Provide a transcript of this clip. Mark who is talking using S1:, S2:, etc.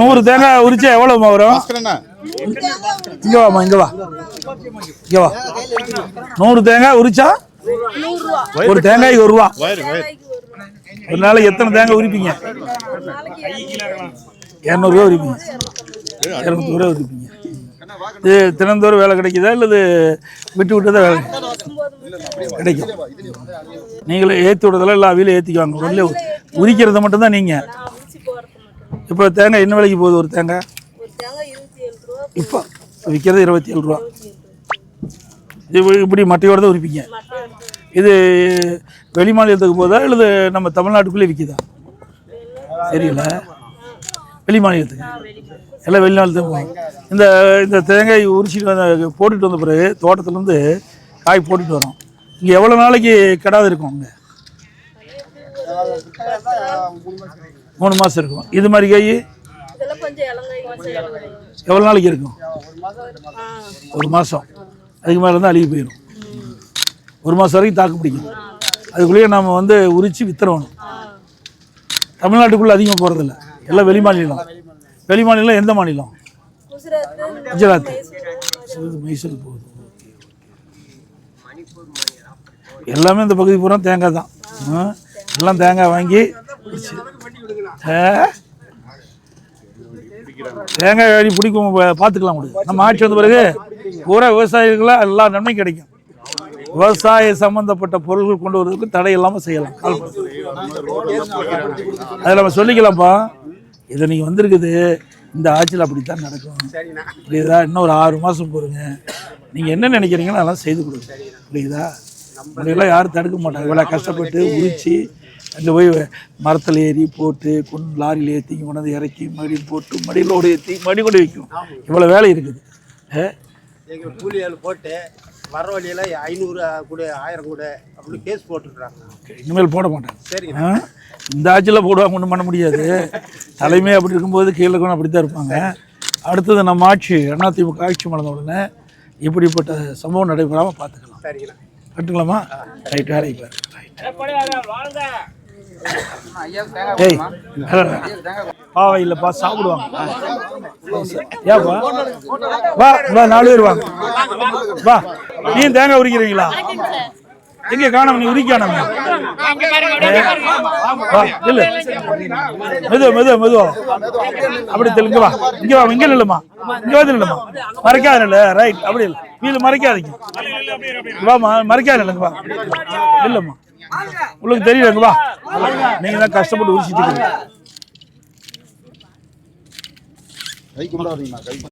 S1: நூறு தேங்காய் உரிச்சா எவ்வளோமா வரும்? இங்க வாமா இங்க வா. இங்க வா. நூறு தேங்காய் உரிச்சா? ஒரு தேங்காய்க்கு ஒரு ரூபா. ஒரு நாளைக்கு எத்தனை தேங்காய் உரிப்பீங்க? இரநூறுவா உரிப்பீங்க. இரநூத்தி ரூபா உரிப்பீங்க. இது தினந்தோறும் வேலை கிடைக்குதா? இல்லது விட்டு விட்டு தான் வேலை கிடைக்கும்? நீங்களே ஏற்றி விடுறதெல்லாம் எல்லா அவியிலும் ஏற்றிக்குவாங்க ஒன்றில் உரிக்கிறத மட்டும்தான் நீங்கள் இப்போ தேங்காய் என்ன விலைக்கு போகுது ஒரு தேங்காய்? இப்போ விற்கிறது இருபத்தி ஏழு ரூபா. இது இப்படி மட்டையோட தான் உரிப்பீங்க இது வெளி மாநிலத்துக்கு போதா இல்லது நம்ம தமிழ்நாட்டுக்குள்ளே விற்கிதா தெரியல. வெளி மாநிலத்துக்கு. எல்லாம் வெளிநாட்டுக்கு போகும். இந்த இந்த தேங்காய் உரிச்சிட்டு வந்து போட்டுட்டு வந்த பிறகு தோட்டத்துலேருந்து காய் போட்டுட்டு வரோம். இங்கே எவ்வளோ நாளைக்கு கிடாது இருக்கும் இங்கே மூணு மாதம் இருக்கும். இது மாதிரி
S2: இளங்காய்
S1: எவ்வளோ நாளைக்கு இருக்கும்? ஒரு மாதம் அதுக்கு மேலே தான் அழுகி போயிடும் ஒரு மாதம் வரைக்கும் தாக்கு பிடிக்கும். அதுக்குள்ளேயே நாம் வந்து உரித்து வித்துறணும். தமிழ்நாட்டுக்குள்ளே அதிகமாக போகிறதில்ல எல்லாம் வெளி மாநிலம். வெளி மாநிலம் எந்த மாநிலம்?
S2: குஜராத்
S1: மைசூர் போகுது. எல்லாமே இந்த பகுதி பூரா தேங்காய் தான். எல்லாம் தேங்காய் வாங்கி? தேங்காய் வாங்கி பிடிக்கும் பார்த்துக்கலாம் முடியும் நம்ம ஆட்சி வந்த பிறகு பூரா விவசாயிகளுக்கெல்லாம் எல்லா நன்மையும் கிடைக்கும். விவசாய சம்பந்தப்பட்ட பொருட்கள் கொண்டு வருவதற்கு தடை இல்லாமல் செய்யலாம். அதை நம்ம சொல்லிக்கலாம்ப்பா. இதை நீங்கள் வந்திருக்குது. இந்த ஆட்சியில் அப்படித்தான் நடக்கும். புரியுதா? இன்னும் ஒரு ஆறு மாதம் போருங்க. நீங்கள் என்ன நினைக்கிறீங்களோ அதெல்லாம் செய்து கொடுங்க. புரியுதா? அப்படியெல்லாம் யாரும் தடுக்க மாட்டாங்க. இவ்வளோ கஷ்டப்பட்டு உரிச்சு அங்கே போய் மரத்தில் ஏறி போட்டு கொண்டு லாரியில் ஏற்றி கொண்டாந்து இறக்கி மடியில் போட்டு மடியிலோடு ஏற்றி மடி கொண்டு வைக்கும். இவ்வளோ வேலை இருக்குது?
S3: எங்கள் கூலி ஆள் போட்டு வர வழியில ஐநூறு கூட ஆயிரம் கூட அப்படின்னு கேஸ் போட்டுருக்காங்க
S1: இனிமேல் போட மாட்டாங்க.
S3: சரிங்க?
S1: இந்த ஆட்சியில் போடுவாங்க ஒன்றும் பண்ண முடியாது. தலைமை அப்படி இருக்கும்போது கீழே கூட அப்படி தான் இருப்பாங்க. அடுத்தது நம்ம ஆட்சி அதிமுக ஆட்சி மலர்ந்த உடனே இப்படிப்பட்ட சம்பவம் நடைபெறாமல் பார்த்துக்கலாம்.
S3: சரிங்கண்ணா
S1: கட்டுக்கலாமா? ரைட் வேலைக்கு பாரு ரைட் ஏய் பாவா இல்லைப்பா சாப்பிடுவாங்க. ஏப்பா? வா வா நாலு பேர் வாங்க. வா நீ தேங்காய் உரிக்கிறீங்களா? எங்க காணோம் நீ உரிக்கானமே வா இல்ல மெதுவா மெதுவா மெதுவா. அப்படி தெலுங்கு வா. இங்க வா இங்க இல்லம்மா இங்க வந்து இல்லம்மா மறைக்காத இல்ல ரைட் அப்படி இல்ல வீடு மறைக்காதீங்க. வாமா மறைக்காத இல்லைங்க வா. இல்லம்மா உங்களுக்கு தெரியலங்க வா. நீங்க தான் கஷ்டப்பட்டு உரிச்சிட்டு